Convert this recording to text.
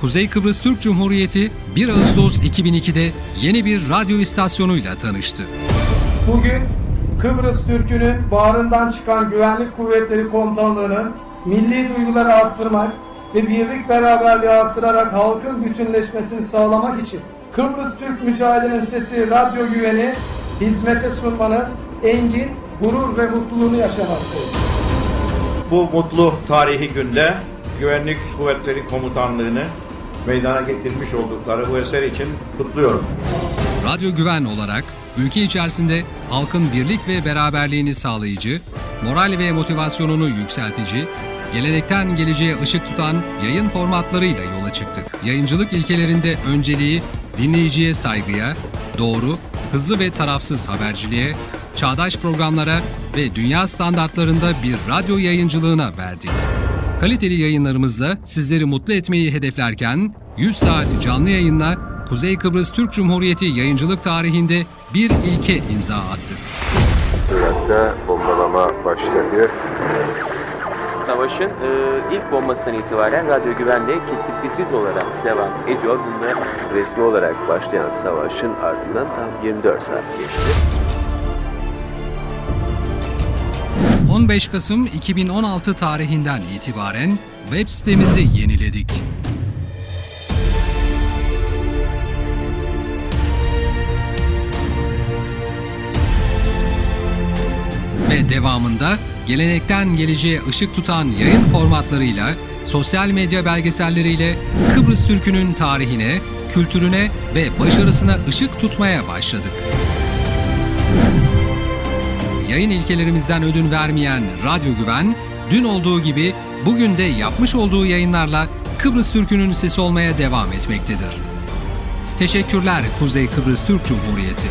Kuzey Kıbrıs Türk Cumhuriyeti 1 Ağustos 2002'de yeni bir radyo istasyonuyla tanıştı. Bugün Kıbrıs Türk'ünün bağrından çıkan güvenlik kuvvetleri komutanlığının milli duyguları arttırmak ve birlik beraberliği arttırarak halkın bütünleşmesini sağlamak için Kıbrıs Türk mücadelenin sesi radyo güveni hizmete sunmanın engin, gurur ve mutluluğunu yaşamaktayız. Bu mutlu tarihi günde Güvenlik Kuvvetleri Komutanlığı'nı meydana getirmiş oldukları bu eser için kutluyorum. Radyo Güven olarak ülke içerisinde halkın birlik ve beraberliğini sağlayıcı, moral ve motivasyonunu yükseltici, gelenekten geleceğe ışık tutan yayın formatlarıyla yola çıktık. Yayıncılık ilkelerinde önceliği dinleyiciye saygıya, doğru, hızlı ve tarafsız haberciliğe, çağdaş programlara ve dünya standartlarında bir radyo yayıncılığına verdik. Kaliteli yayınlarımızla sizleri mutlu etmeyi hedeflerken 100 saat canlı yayınla Kuzey Kıbrıs Türk Cumhuriyeti yayıncılık tarihinde bir ilke imza attık. Irak'ta bombalama başladı. Savaşın e, ilk bombasından itibaren radyo güvenliği kesintisiz olarak devam ediyor. Bunlar Resmi olarak başlayan savaşın ardından tam 24 saat geçti. 15 Kasım 2016 tarihinden itibaren web sitemizi yeniledik. Ve devamında gelenekten geleceğe ışık tutan yayın formatlarıyla, sosyal medya belgeselleriyle Kıbrıs Türk'ünün tarihine, kültürüne ve başarısına ışık tutmaya başladık. Yayın ilkelerimizden ödün vermeyen Radyo Güven, dün olduğu gibi bugün de yapmış olduğu yayınlarla Kıbrıs Türk'ünün sesi olmaya devam etmektedir. Teşekkürler Kuzey Kıbrıs Türk Cumhuriyeti.